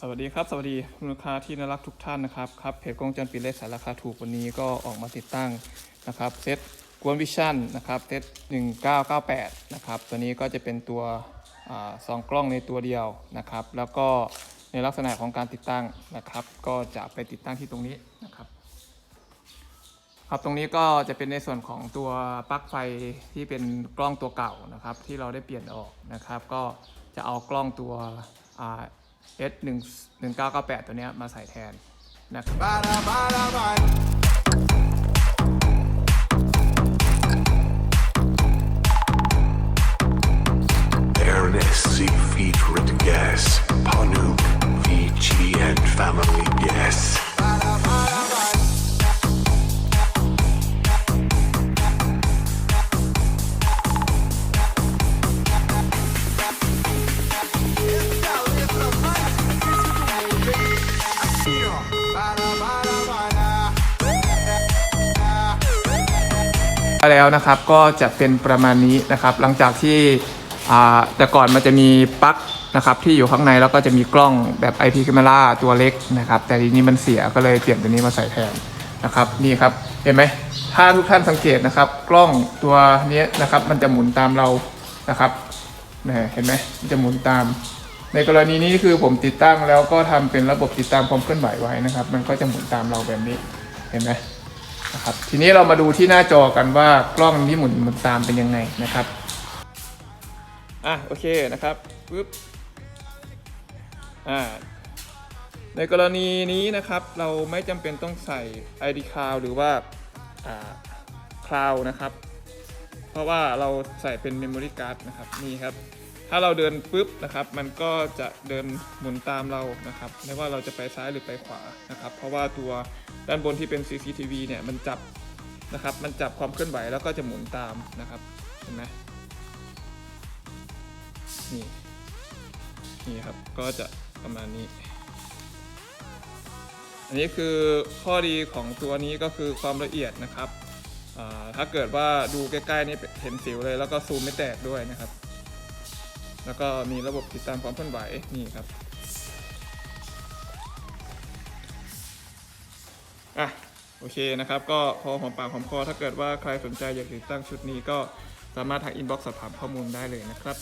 สวัสดีครับ สวัสดีคุณลูกค้าที่น่ารักทุกท่านนะครับครับเพจกล้องวงจรปิดเลขสายราคาถูกวันนี้ก็ออกมาติดตั้งนะครับเซตกวนวิชั่นนะครับเซต1998นะครับตัวนี้ก็จะเป็นตัวอสองกล้องในตัวเดียวนะครับ แล้วก็ในลักษณะของการติดตั้งนะครับ ก็จะไปติดตั้งที่ตรงนี้นะครับครับตรงนี้ก็จะเป็นในส่วนของตัวปลั๊กไฟที่เป็นกล้องตัวเก่านะครับ ที่เราได้เปลี่ยนออกนะครับ ก็จะเอากล้องตัว S 1 1 9 9 8 ตัวเนี้ยมาใส่แทนนะครับ Bada, bada, bada. Ernest Siegfried Gas, Panu, แล้วนะครับก็จะเป็นประมาณนี้นะครับ หลังจากที่แต่ก่อนมันจะมีปลั๊กนะครับที่อยู่ข้างในแล้วก็จะมีกล้องแบบ IP camera ตัวเล็กนะครับ แต่ทีนี้มันเสียก็เลยเปลี่ยนตัวนี้มาใส่แทนนะครับนี่ครับเห็นไหมถ้าทุกท่านสังเกตนะครับ กล้องตัวนี้นะครับ มันจะหมุนตามเรานะครับเนี่เห็นไหมมันจะหมุนตาม ในกรณีนี้คือผมติดตั้งแล้วก็ทำเป็นระบบติดตามความเคลื่อนไหวไว้นะครับ มันก็จะหมุนตามเราแบบนี้เห็นไหม นะครับทีนี้เรามาดูที่หน้าจอกันว่ากล้องที่หมุนหมุนตามเป็นยังไงนะครับอะโอเคนะครับปึ๊บอ่าในกรณีนี้นะครับเราไม่จำเป็นต้องใส่ ID Cloud หรือว่าอ่า Cloud นะครับ เพราะว่าเราใส่เป็น Memory Card นะครับนี่ครับ ถ้าเราเดินปุ๊บนะครับ มันก็จะเดินหมุนตามเรานะครับไม่ว่าเราจะไปซ้ายหรือไปขวานะครับ เพราะว่าตัว ด้านบนที่เป็น CCTV เนี่ยมันจับนะครับมันจับความเคลื่อนไหวแล้วก็จะหมุนตามนะครับเห็นไหมนี่นี่ครับก็จะประมาณนี้ อันนี้คือข้อดีของตัวนี้ก็คือความละเอียดนะครับถ้าเกิดว่าดูใกล้ๆนี่เห็นสิวเลยแล้วก็ซูมไม่แตกด้วยนะครับ แล้วก็มีระบบติดตามความเคลื่อนไหวนี่ครับ โอเคนะครับ ก็พอหอมปากหอมคอถ้าเกิดว่าใครสนใจอยากติดตั้งชุดนี้ก็สามารถทักอินบ็อกซ์สอบถามข้อมูลได้เลยนะครับ